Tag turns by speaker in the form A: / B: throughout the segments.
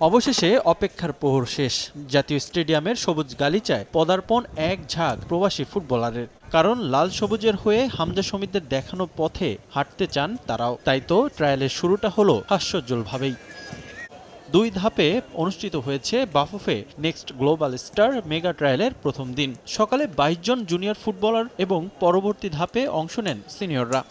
A: অবশেষে অপেক্ষার প্রহর শেষ। জাতীয় স্টেডিয়ামের সবুজ গালিচায় পদার্পণ এক ঝাঁক প্রবাসী ফুটবলারের। কারণ লাল সবুজের হয়ে হামজা সমিতদের দেখানো পথে হাঁটতে চান তারাও। তাই তো ট্রায়ালের শুরুটা হলো হাস্যোজ্জ্বলভাবেই। দুই ধাপে অনুষ্ঠিত হয়েছে BAFUFE next global star mega ট্রায়ালের প্রথম দিন। সকালে বাইশ জন জুনিয়র ফুটবলার এবং পরবর্তী ধাপে অংশ নেন সিনিয়ররা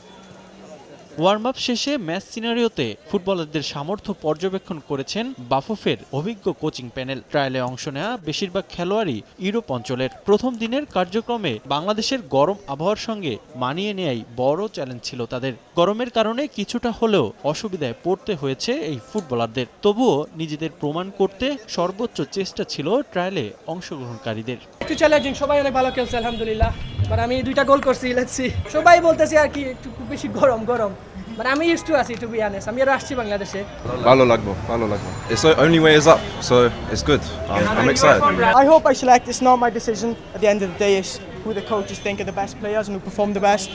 A: ওয়ার্ম আপ শেষে ম্যাচ সিনারিওতে ফুটবলারদের সামর্থ্য পর্যবেক্ষণ করেছেন বাফুফের অভিজ্ঞ কোচিং প্যানেল। ট্রায়ালে অংশ নেওয়া বেশিরভাগ খেলোয়াড়ই ইউরোপ অঞ্চলের প্রথম দিনের কার্যক্রমে বাংলাদেশের গরম আবহাওয়ার সঙ্গে মানিয়ে নেয়াই বড় চ্যালেঞ্জ ছিল তাদের। গরমের কারণে কিছুটা হলেও অসুবিধায় পড়তে হয়েছে এই ফুটবলারদের। তবুও নিজেদের প্রমাণ করতে সর্বোচ্চ চেষ্টা ছিল ট্রায়ালে অংশগ্রহণকারীদের।
B: একটু চ্যালেঞ্জিং সবাই অনেক ভালো খেলছে, আলহামদুলিল্লাহ। বাট আমি দুইটা গোল করছি লেটসি সবাই বলতেছি আর কি একটু খুব বেশি গরম গরম মানে আমি ইউজ টু আছি টু বি আনেস আমি আরো আসছি বাংলাদেশে
C: ভালো লাগবো ভালো লাগবো It's the only way is up, so it's good. I'm, I'm excited.
D: I hope I select. It's not my decision. At the end of the day, it's who the coaches think are the best players and who perform the best.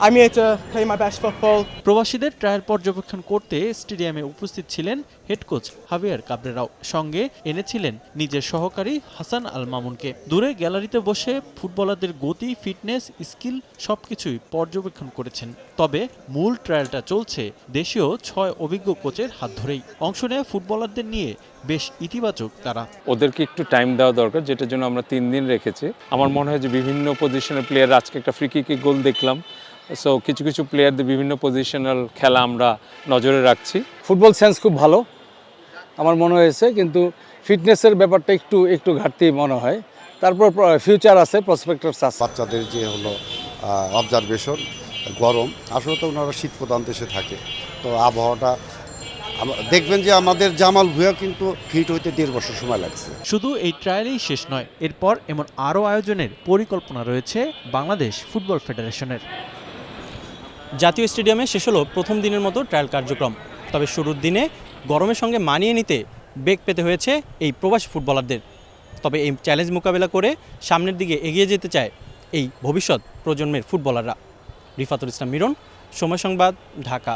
D: I'm here to play my best football.
A: প্রবাসীদের trial পর্যবেক্ষণ করতে স্টেডিয়ামে উপস্থিত ছিলেন head coach হাভিয়ার কাবরেরাও। সঙ্গে এনেছিলেন নিজের সহকারী হাসান আল মামুনকে দূরে গ্যালারিতে বসে ফুটবলারদের গতি ফিটনেস স্কিল সবকিছুই পর্যবেক্ষণ করেছেন। তবে মূল ট্রায়ালটা চলছে দেশীয় ছয় অভিজ্ঞ কোচের হাত ধরেই। অংশ নেওয়া ফুটবলারদের নিয়ে বেশ ইতিবাচক তারা।
E: ওদেরকে একটু টাইম দেওয়া দরকার যেটার জন্য আমরা তিন দিন রেখেছি। আমার মনে হয় যে বিভিন্ন পজিশনের প্লেয়ার আজকে একটা ফ্রি কিকে গোল দেখলাম। সো কিছু কিছু প্লেয়ারদের বিভিন্ন পজিশনাল খেলা আমরা নজরে রাখছি।
F: ফুটবল সেন্স খুব ভালো আমার মনে হয়েছে কিন্তু ফিটনেসের ব্যাপারটা একটু একটু ঘাটতি মনে হয়। তারপর ফিউচার আছে প্রসপেক্টার্স আছে।
G: বাচ্চাদের যে হলো অবজারভেশন গরম আসলে তো ওনারা শীত প্রধান দেশে থাকে। তো আবহাওয়াটা দেখবেন যে আমাদের জামাল ভুয়া কিন্তু ফিট হইতে দেড় বছর সময় লাগছে।
A: শুধু এই ট্রায়ালেই শেষ নয় এরপর এমন আরও আয়োজনের পরিকল্পনা রয়েছে বাংলাদেশ ফুটবল ফেডারেশনের জাতীয় স্টেডিয়ামে শেষ হলো প্রথম দিনের মতো ট্রায়াল কার্যক্রম। তবে শুরুর দিনে গরমের সঙ্গে মানিয়ে নিতে বেগ পেতে হয়েছে এই প্রবাসী ফুটবলারদের। তবে এই চ্যালেঞ্জ মোকাবেলা করে সামনের দিকে এগিয়ে যেতে চায় এই ভবিষ্যৎ প্রজন্মের ফুটবলাররা। রিফাতুল ইসলাম মিরন, সময় সংবাদ, ঢাকা।